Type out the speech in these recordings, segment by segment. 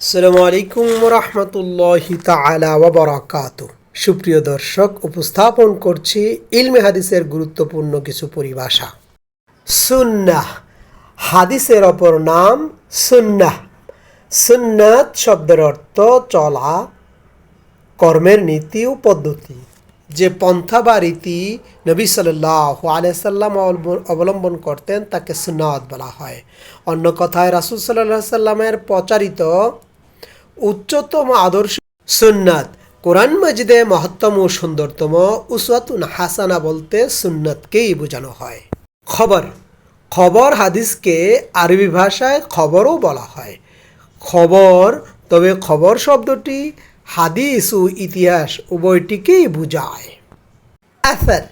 আসসালামু আলাইকুম রহমতুল্লাহি তালা ওবরাকাত সুপ্রিয় দর্শক, উপস্থাপন করছি ইলমে হাদিসের গুরুত্বপূর্ণ কিছু পরিভাষা। সুন্নাহ, হাদিসের অপর নাম সুন্নাহ। সুন্নাত শব্দের অর্থ চলা, কর্মের নীতি ও পদ্ধতি। যে পন্থা বা রীতি নবী সাল্লাহ আলাইসাল্লাম অবলম্বন করতেন, তাকে সুন্নাত বলা হয়। অন্য কথায় রাসুল সাল্লাহ সাল্লামের প্রচারিত উচ্চতম আদর্শ সুন্নাত। কোরআন মজিদে মহত্তম ও সুন্দরতম উসওয়াতুন হাসানা বলতে সুন্নাতকেই বোঝানো হয়। খবর খবর হাদিসকে আরবি ভাষায় খবরও বলা হয়। খবর, তবে খবর শব্দটি হাদিস ও ইতিহাস উভয়টিকেই বোঝায়। আসার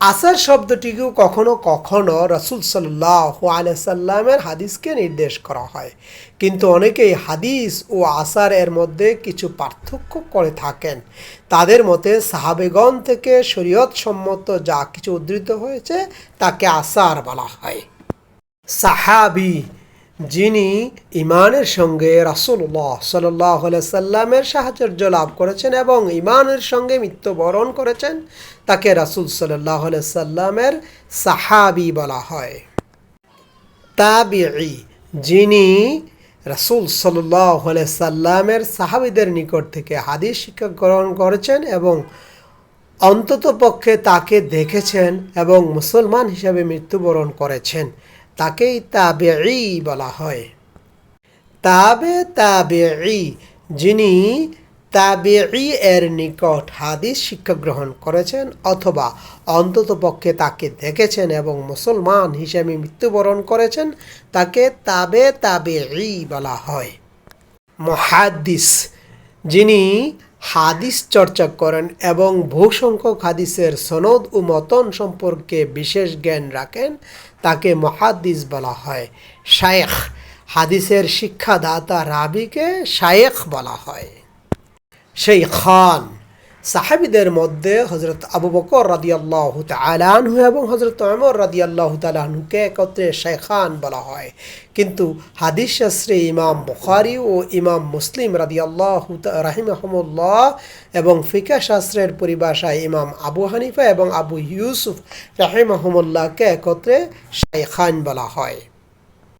আসার শব্দটিকেও কখনো কখনো রসুল সাল্লাহ আলাইসাল্লামের হাদিসকে নির্দেশ করা হয়। কিন্তু অনেকেই হাদিস ও আসার এর মধ্যে কিছু পার্থক্য করে থাকেন। তাদের মতে সাহাবেগণ থেকে শরীয়ত সম্মত যা কিছু উদ্ধৃত হয়েছে তাকে আসার বলা হয়। সাহাবি যিনি ইমানের সঙ্গে রাসুল্লাহ সাল্লাহ সাল্লামের সাহায্য লাভ করেছেন এবং ইমানের সঙ্গে মৃত্যুবরণ করেছেন, তাকে রাসুল সাল্লাহ সাল্লামের সাহাবি বলা হয়। তাবিঈ, যিনি রাসুল সাল্লাহ সাল্লামের সাহাবিদের নিকট থেকে হাদিস শিক্ষা গ্রহণ করেছেন এবং অন্তত পক্ষে তাকে দেখেছেন এবং মুসলমান হিসাবে মৃত্যুবরণ করেছেন। তাকেই তাবেঈ বলা হয়। তাবে তাবেঈ, যিনি তাবেঈ এর নিকট হাদিস শিক্ষা গ্রহণ করেছেন অথবা অন্তত পক্ষে তাকে দেখেছেন এবং মুসলমান হিসেবে মৃত্যুবরণ করেছেন, তাকে তাবে তাবেঈ বলা হয়। মহাদ্দিস, যিনি হাদিস চর্চা করেন এবং বহু সংখ্যক হাদিসের সনদ ও মতন সম্পর্কে বিশেষ জ্ঞান রাখেন, তাকে মহাদিস বলা হয়। শায়েখ, হাদিসের শিক্ষাদাতা রাবিকে শায়েখ বলা হয়। সেই খান। সাহাবিদের মধ্যে হজরত আবু বকর রাদি আল্লাহ তালাহু এবং হজরত আমর রাদি আল্লাহ তালাহনুকে একত্রে শেখান বলা হয়। কিন্তু হাদিস শাস্ত্রে ইমাম বুখারি ও ইমাম মুসলিম রাদি আল্লাহ রাহিমহমুল্লাহ এবং ফিকা শাস্ত্রের পরিভাষায় ইমাম আবু হানিফা এবং আবু ইউসুফ রাহিমহমুল্লাহকে একত্রে শেখান বলা হয়।